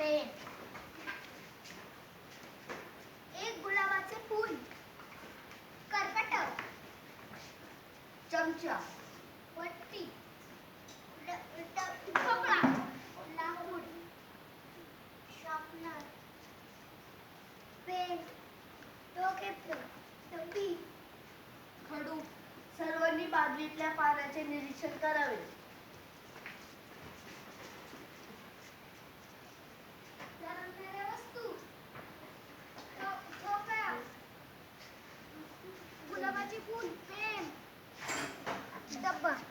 Pen. एक गुलाबाचे फूल. कर्कट चमचा. पट्टी. ठोकळा. लाकूड. शार्पनर. पेन. डोकेप्रो डब्बी. खडू. सर्वांनी बादलीतल्या पाण्याचे निरीक्षण करावे. Dabah.